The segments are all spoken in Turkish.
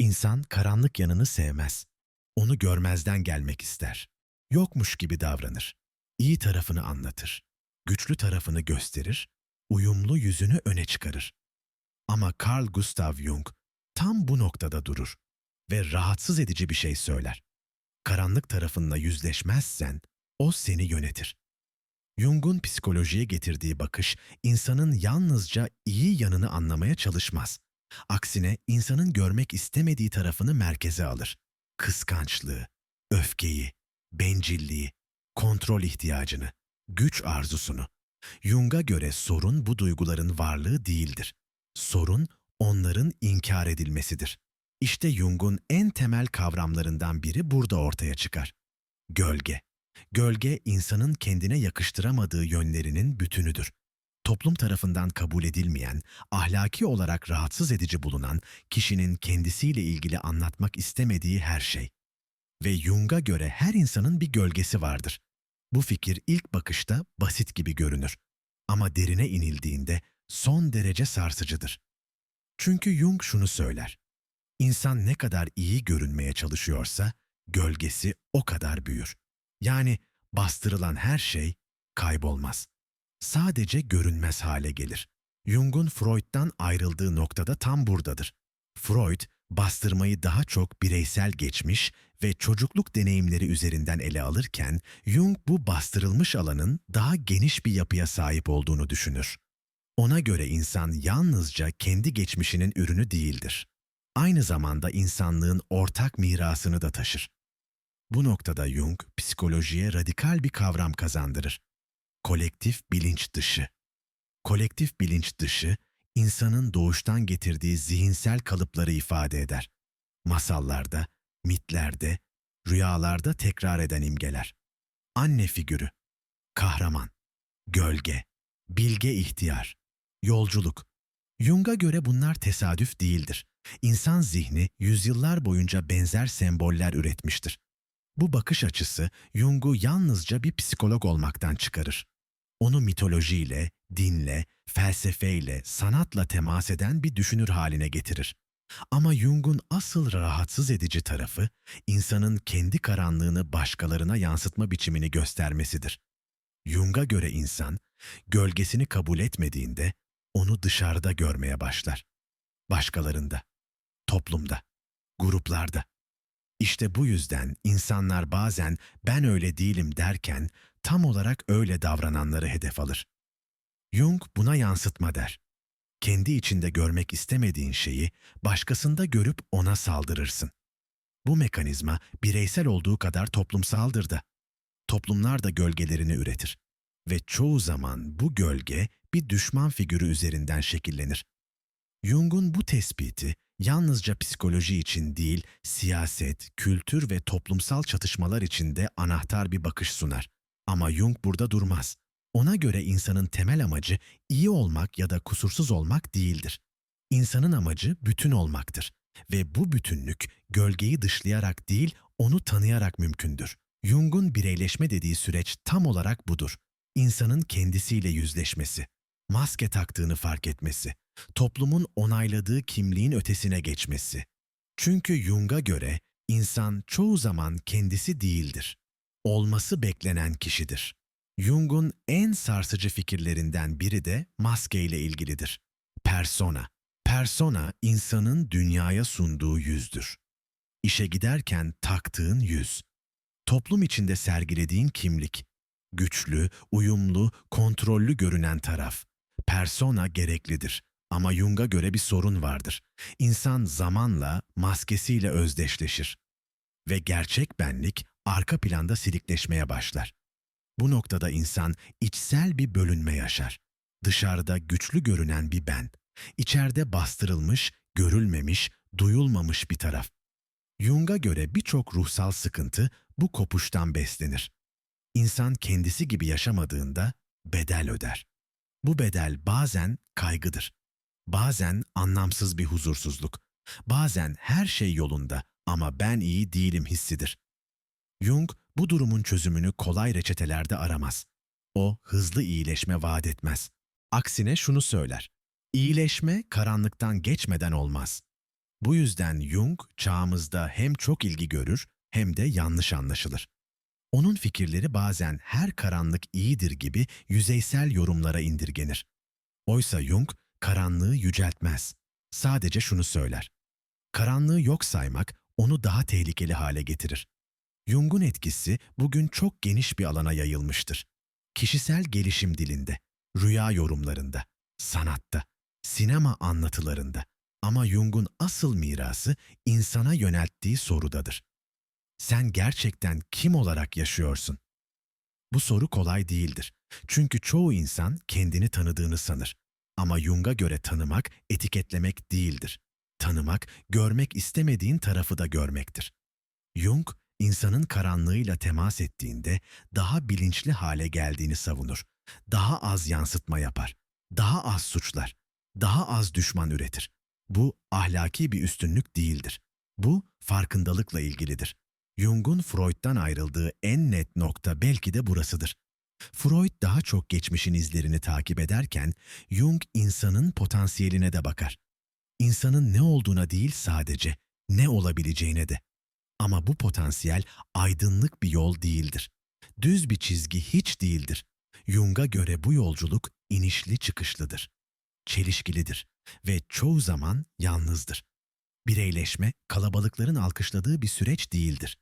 İnsan karanlık yanını sevmez. Onu görmezden gelmek ister. Yokmuş gibi davranır. İyi tarafını anlatır. Güçlü tarafını gösterir. Uyumlu yüzünü öne çıkarır. Ama Carl Gustav Jung tam bu noktada durur ve rahatsız edici bir şey söyler. Karanlık tarafınla yüzleşmezsen o seni yönetir. Jung'un psikolojiye getirdiği bakış insanın yalnızca iyi yanını anlamaya çalışmaz. Aksine insanın görmek istemediği tarafını merkeze alır. Kıskançlığı, öfkeyi, bencilliği, kontrol ihtiyacını, güç arzusunu. Jung'a göre sorun bu duyguların varlığı değildir. Sorun onların inkar edilmesidir. İşte Jung'un en temel kavramlarından biri burada ortaya çıkar. Gölge. Gölge insanın kendine yakıştıramadığı yönlerinin bütünüdür. Toplum tarafından kabul edilmeyen, ahlaki olarak rahatsız edici bulunan, kişinin kendisiyle ilgili anlatmak istemediği her şey. Ve Jung'a göre her insanın bir gölgesi vardır. Bu fikir ilk bakışta basit gibi görünür. Ama derine inildiğinde son derece sarsıcıdır. Çünkü Jung şunu söyler. İnsan ne kadar iyi görünmeye çalışıyorsa, gölgesi o kadar büyür. Yani bastırılan her şey kaybolmaz. Sadece görünmez hale gelir. Jung'un Freud'dan ayrıldığı noktada tam buradadır. Freud, bastırmayı daha çok bireysel geçmiş ve çocukluk deneyimleri üzerinden ele alırken, Jung bu bastırılmış alanın daha geniş bir yapıya sahip olduğunu düşünür. Ona göre insan yalnızca kendi geçmişinin ürünü değildir. Aynı zamanda insanlığın ortak mirasını da taşır. Bu noktada Jung, psikolojiye radikal bir kavram kazandırır. Kolektif bilinç dışı. Kolektif bilinç dışı, insanın doğuştan getirdiği zihinsel kalıpları ifade eder. Masallarda, mitlerde, rüyalarda tekrar eden imgeler. Anne figürü, kahraman, gölge, bilge ihtiyar, yolculuk. Jung'a göre bunlar tesadüf değildir. İnsan zihni yüzyıllar boyunca benzer semboller üretmiştir. Bu bakış açısı Jung'u yalnızca bir psikolog olmaktan çıkarır. Onu mitolojiyle, dinle, felsefeyle, sanatla temas eden bir düşünür haline getirir. Ama Jung'un asıl rahatsız edici tarafı, insanın kendi karanlığını başkalarına yansıtma biçimini göstermesidir. Jung'a göre insan, gölgesini kabul etmediğinde onu dışarıda görmeye başlar. Başkalarında, toplumda, gruplarda. İşte bu yüzden insanlar bazen ben öyle değilim derken tam olarak öyle davrananları hedef alır. Jung buna yansıtma der. Kendi içinde görmek istemediğin şeyi başkasında görüp ona saldırırsın. Bu mekanizma bireysel olduğu kadar toplumsaldır da. Toplumlar da gölgelerini üretir. Ve çoğu zaman bu gölge bir düşman figürü üzerinden şekillenir. Jung'un bu tespiti yalnızca psikoloji için değil, siyaset, kültür ve toplumsal çatışmalar için de anahtar bir bakış sunar. Ama Jung burada durmaz. Ona göre insanın temel amacı iyi olmak ya da kusursuz olmak değildir. İnsanın amacı bütün olmaktır ve bu bütünlük gölgeyi dışlayarak değil, onu tanıyarak mümkündür. Jung'un bireyleşme dediği süreç tam olarak budur. İnsanın kendisiyle yüzleşmesi, maske taktığını fark etmesi, toplumun onayladığı kimliğin ötesine geçmesi. Çünkü Jung'a göre insan çoğu zaman kendisi değildir. Olması beklenen kişidir. Jung'un en sarsıcı fikirlerinden biri de maske ile ilgilidir. Persona. Persona insanın dünyaya sunduğu yüzdür. İşe giderken taktığın yüz. Toplum içinde sergilediğin kimlik. Güçlü, uyumlu, kontrollü görünen taraf. Persona gereklidir. Ama Jung'a göre bir sorun vardır. İnsan zamanla maskesiyle özdeşleşir. Ve gerçek benlik arka planda silikleşmeye başlar. Bu noktada insan içsel bir bölünme yaşar. Dışarıda güçlü görünen bir ben, içeride bastırılmış, görülmemiş, duyulmamış bir taraf. Jung'a göre birçok ruhsal sıkıntı bu kopuştan beslenir. İnsan kendisi gibi yaşamadığında bedel öder. Bu bedel bazen kaygıdır. Bazen anlamsız bir huzursuzluk. Bazen her şey yolunda ama ben iyi değilim hissidir. Jung bu durumun çözümünü kolay reçetelerde aramaz. O hızlı iyileşme vaat etmez. Aksine şunu söyler. İyileşme karanlıktan geçmeden olmaz. Bu yüzden Jung çağımızda hem çok ilgi görür hem de yanlış anlaşılır. Onun fikirleri bazen her karanlık iyidir gibi yüzeysel yorumlara indirgenir. Oysa Jung karanlığı yüceltmez. Sadece şunu söyler. Karanlığı yok saymak onu daha tehlikeli hale getirir. Jung'un etkisi bugün çok geniş bir alana yayılmıştır. Kişisel gelişim dilinde, rüya yorumlarında, sanatta, sinema anlatılarında. Ama Jung'un asıl mirası insana yönelttiği sorudadır. Sen gerçekten kim olarak yaşıyorsun? Bu soru kolay değildir. Çünkü çoğu insan kendini tanıdığını sanır. Ama Jung'a göre tanımak etiketlemek değildir. Tanımak, görmek istemediğin tarafı da görmektir. Jung, insanın karanlığıyla temas ettiğinde daha bilinçli hale geldiğini savunur. Daha az yansıtma yapar. Daha az suçlar. Daha az düşman üretir. Bu ahlaki bir üstünlük değildir. Bu farkındalıkla ilgilidir. Jung'un Freud'dan ayrıldığı en net nokta belki de burasıdır. Freud daha çok geçmişin izlerini takip ederken Jung insanın potansiyeline de bakar. İnsanın ne olduğuna değil sadece ne olabileceğine de. Ama bu potansiyel aydınlık bir yol değildir. Düz bir çizgi hiç değildir. Jung'a göre bu yolculuk inişli çıkışlıdır. Çelişkilidir ve çoğu zaman yalnızdır. Bireyleşme, kalabalıkların alkışladığı bir süreç değildir.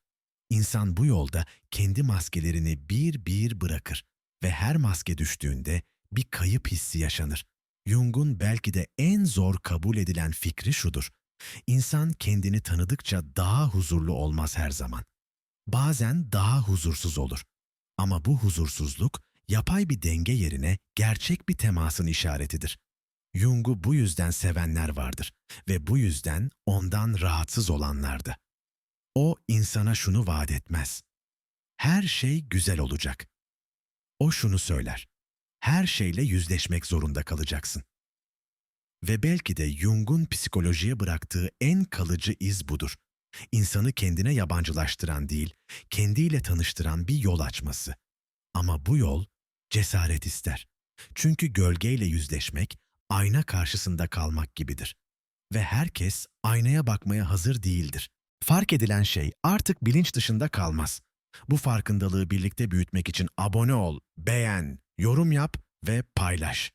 İnsan bu yolda kendi maskelerini bir bir bırakır ve her maske düştüğünde bir kayıp hissi yaşanır. Jung'un belki de en zor kabul edilen fikri şudur. İnsan kendini tanıdıkça daha huzurlu olmaz her zaman. Bazen daha huzursuz olur. Ama bu huzursuzluk yapay bir denge yerine gerçek bir temasın işaretidir. Jung'u bu yüzden sevenler vardır ve bu yüzden ondan rahatsız olanlardı. O insana şunu vaat etmez. Her şey güzel olacak. O şunu söyler. Her şeyle yüzleşmek zorunda kalacaksın. Ve belki de Jung'un psikolojiye bıraktığı en kalıcı iz budur. İnsanı kendine yabancılaştıran değil, kendiyle tanıştıran bir yol açması. Ama bu yol cesaret ister. Çünkü gölgeyle yüzleşmek, ayna karşısında kalmak gibidir. Ve herkes aynaya bakmaya hazır değildir. Fark edilen şey artık bilinç dışında kalmaz. Bu farkındalığı birlikte büyütmek için abone ol, beğen, yorum yap ve paylaş.